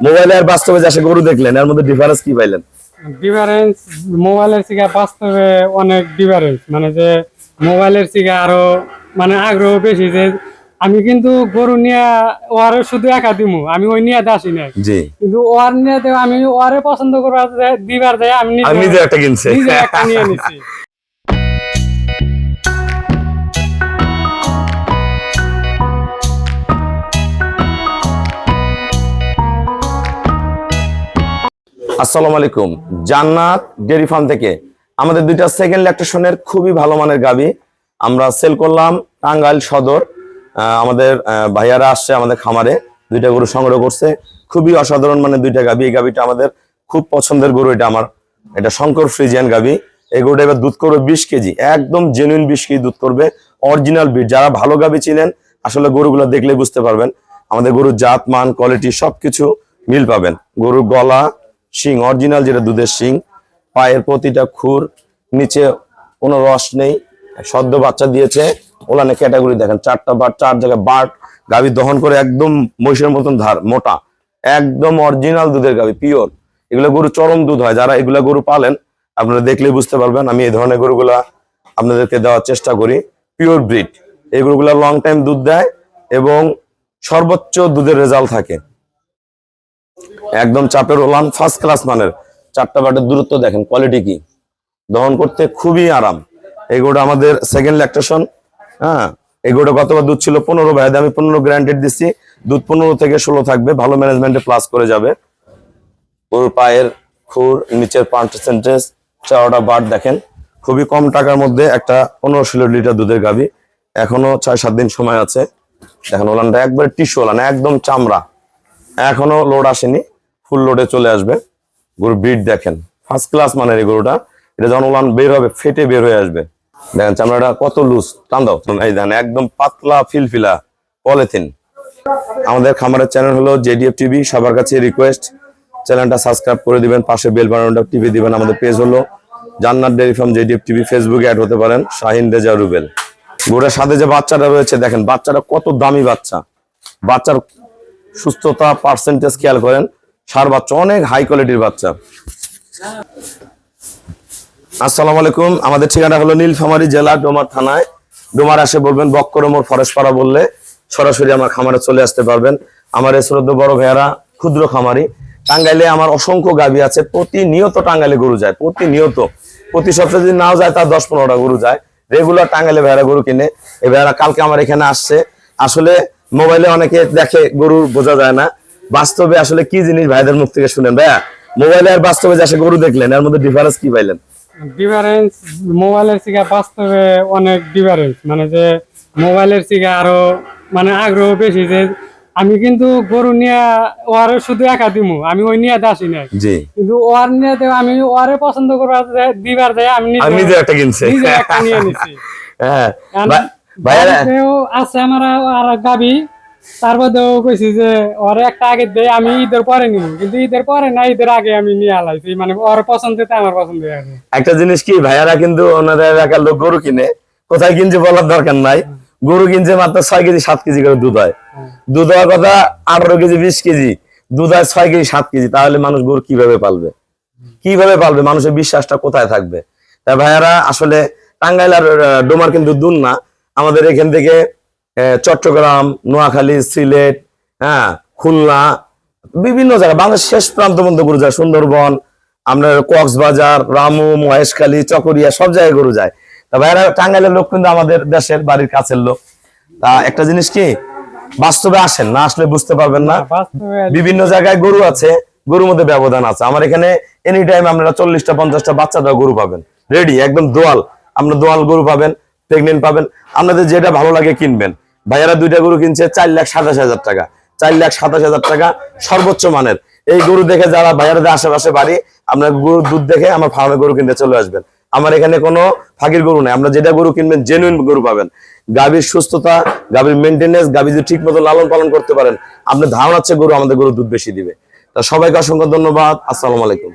মোবাইলে আর বাস্তবে যে আসে গরু দেখলেন এর মধ্যে ডিফারেন্স কি পাইলেন? ডিফারেন্স মোবাইলের থেকে বাস্তবে অনেক ডিফারেন্স মানে যে মোবাইলের থেকে আরও মানে আগ্রহ বেশি যে আমি কিন্তু গরু নিয়ে ওয়ারে শুধু একা দিমু আমি ওই নিয়ে আসি নাই। জি। কিন্তু ওয়ার নিয়ে আমি ওয়ারে পছন্দ করবার দিবার যায় আমি নিজে একটা কিনছে। নিজে একটা নিয়ে নিছি। আসসালামু আলাইকুম। জান্নাত ডেরি ফার্ম থেকে আমাদের দুইটা সেকেন্ড ল্যাকটেশনের খুবই ভালো মানের গাবি। আমরা সেল করলাম টাঙ্গাইল সদর। আমাদের ভাইয়ারা আসছে আমাদের খামারে, দুইটা গরু সংগ্রহ করছে। খুবই অসাধারণ মানে দুইটা গাবি। এই গাবিটা আমাদের খুব পছন্দের গরু এটা আমার। এটা শঙ্কর ফ্রিজিয়ান গাবি। এই গরুটা এবার দুধ করবে বিশ কেজি। একদম জেনুইন বিশ কেজি দুধ করবে। অরিজিনাল বিট যারা ভালো গাবি চিনেন, আসলে গরুগুলো দেখলে বুঝতে পারবেন। আমাদের গরুর জাত, মান কোয়ালিটি সবকিছু মিল পাবেন। গরুর গলা শিং অরিজিনাল যেটা দুধের শিং, পায়ের প্রতিটা খুর, নিচে কোনো রস নেই, সদ্য বাচ্চা দিয়েছে ওলানে ক্যাটাগরি দেখেন, চারটা বার, চার জায়গায় বাট, গাভী দহন করে একদম মহিষের মতন ধার, মোটা, একদম অরিজিনাল দুধের গাভী পিওর এগুলো গরু চরম দুধ হয়, যারা এগুলা গরু পালেন, আপনারা দেখলেই বুঝতে পারবেন, আমি এই ধরনের গরুগুলা আপনাদেরকে দেওয়ার চেষ্টা করি পিওর ব্রিড এই গরুগুলা লং টাইম দুধ দেয় এবং সর্বোচ্চ দুধের রেজাল্ট থাকে। একদম চাপের ওলান ফার্স্ট ক্লাস মানের। চারটা বাটের দূরত্ব দেখেন কোয়ালিটি কি? দহন করতে খুবই আরাম। এগুলো আমাদের সেকেন্ড ল্যাকটেশন হ্যাঁ? এগুলো গতবার দুধ ছিল? পনেরো ভাইদে আমি পনেরো গ্রান্টেড দিচ্ছি দুধ পনেরো থেকে ষোলো থাকবে, ভালো ম্যানেজমেন্টে প্লাস করে যাবে। ওর পায়ের খুর, নিচের পার্সেন্টেজ চাওয়াটা বাট দেখেন। খুবই কম টাকার মধ্যে একটা পনেরো ষোলো লিটার দুধের গাভী। এখনও ছয় সাত দিন সময় আছে। দেখেন ওলানটা একবারে টিস্যু ওলান, একদম চামড়া। এখনও লোড আসেনি। ফুল লোডে চলে আসবে। গরু ব্রিড দেখেন ফার্স্ট ক্লাস মানের এই গরুটা। এটা যখন উলান বের হবে, ফেটে বের হয়ে আসবে। দেখেন চামড়াটা কত লুজ টান দাও। এই দেখেন, একদম পাতলা ফিলফিলা পলিথিন। আমাদের খামারের চ্যানেল হলো জেডিএফ টিভি সবার কাছে রিকোয়েস্ট চ্যানেলটা সাবস্ক্রাইব করে দিবেন, পাশে বেল বাটনটা টিভি দিবেন। আমাদের পেজ হলো Jannat dairy farm JDF TV ফেসবুকে অ্যাড হতে পারেন, শাহিন রেজা রুবেল। গরুর সাথে যে বাচ্চাটা রয়েছে, দেখেন, বাচ্চাটা কত দামি বাচ্চা। বাচ্চার সুস্থতা পার্সেন্টেজ খেয়াল করেন। সার বাচ্চা, অনেক হাই কোয়ালিটির বাচ্চা। আসসালামু আলাইকুম। আমাদের ঠিকানা হলো নীলফামারী জেলা, ডোমার থানায়। ডোমার আসে বলবেন বক্করমোর ফরেস্ট পাড়া বললে সরাসরি আমার খামারে চলে আসতে পারবেন। আমার এই শ্রদ্ধ বড় ভাইয়ারা, ক্ষুদ্র খামারি। টাঙ্গাইলে আমার অসংখ্য গাভী আছে, প্রতিনিয়ত টাঙ্গাইলে গরু যায়, প্রতিনিয়ত। প্রতি সপ্তাহে যদি নাও যায়, তার দশ পনেরোটা গরু যায়। রেগুলার টাঙ্গাইলে ভেড়া গরু কিনে। এই ভেড়া কালকে আমার এখানে আসছে। আসলে মোবাইলে অনেকে দেখে গরু বোঝা যায় না। বাস্তবে আসলে কি জিনিস ভাইদের মুখ থেকে শুনেন? ভাইয়া মোবাইলে আর বাস্তবে যে গরু দেখলেন এর মধ্যে ডিফারেন্স কি পাইলেন? ডিফারেন্স মোবাইলের থেকে বাস্তবে অনেক ডিফারেন্স মানে যে মোবাইলের থেকে আরও মানে আগ্রহ বেশি যে আমি কিন্তু গরু নিয়ে ওয়ারে শুধু একা দিমু আমি ওই নিয়ে আসি জি। কিন্তু ওয়ার নিয়ে আমি ওয়ারে পছন্দ করবার দিবার যায় আমি নিজে- আমি নিজে একটা কিনছে। নিজে একটা নিয়ে নিছি। হ্যাঁ আর ভাই- আছে আমার আর গাবি তারপরেও কইছি যে ওরে একটা আগে দেয় আমি ঈদের পরে নিব। কিন্তু ঈদের পরে না ঈদের আগে আমি নিয়ে আলাইছি। মানে ওর পছন্দতে আমার পছন্দ একটা জিনিস কি ভাইয়ারা কিন্তু ওনাদের এলাকার লোক গরু কিনে কোথায় কিনছে বলার দরকার নাই। গরু কিনছে মাত্র ছয় কেজি সাত কেজি করে দুধ হয়। দুধ হওয়ার কথা আঠারো কেজি বিশ কেজি দুধ হয় ছয় কেজি সাত কেজি। তাহলে মানুষ গরু কীভাবে পালবে? কীভাবে পালবে? মানুষের বিশ্বাসটা কোথায় থাকবে? তাই ভাইয়ারা আসলে টাঙ্গাইল আর ডোমার কিন্তু দূর না। আমাদের এখান থেকে চট্টগ্রাম নোয়াখালী সিলেট হ্যাঁ খুলনা বিভিন্ন জায়গায় বাংলাদেশ শেষ প্রান্ত পর্যন্ত গরু যায় সুন্দরবন আপনার কক্সবাজার রামু মহেশখালী চকরিয়া সব জায়গায় গরু যায়। তা ভাইয়ারা টাঙ্গাইলের লোক কিন্তু আমাদের দেশের বাড়ির কাছের লোক। তা একটা জিনিস কি? বাস্তবে আসেন না আসলে বুঝতে পারবেন না। বিভিন্ন জায়গায় গরু আছে গরুর মধ্যে ব্যবধান আছে। আমার এখানে এনি টাইম আপনারা চল্লিশটা পঞ্চাশটা বাচ্চাটা গরু পাবেন। রেডি একদম দোয়াল। আপনার দোয়াল গরু পাবেন। প্রেগনেন্ট পাবেন। আপনাদের যেটা ভালো লাগে কিনবেন। ভাইয়ারা দুইটা গরু কিনছে চার লাখ সাতাশ হাজার টাকা। চার লাখ সাতাশ হাজার টাকা সর্বোচ্চ মানের। এই গরু দেখে যারা ভাইয়ারাদের আশেপাশে বাড়ি আপনার গরুর দুধ দেখে আমার ফার্মে গরু কিনতে চলে আসবেন। আমার এখানে কোনো ফাঁকির গরু নেই। আপনারা যেটা গরু কিনবেন জেনুইন গরু পাবেন। গাভীর সুস্থতা, গাভীর মেনটেনেন্স গাভী যদি ঠিক মতো লালন পালন করতে পারেন, আপনার ধারণা হচ্ছে গরু আমাদের গরু দুধ বেশি দিবে। তা সবাইকে অসংখ্য ধন্যবাদ। আসসালামু আলাইকুম।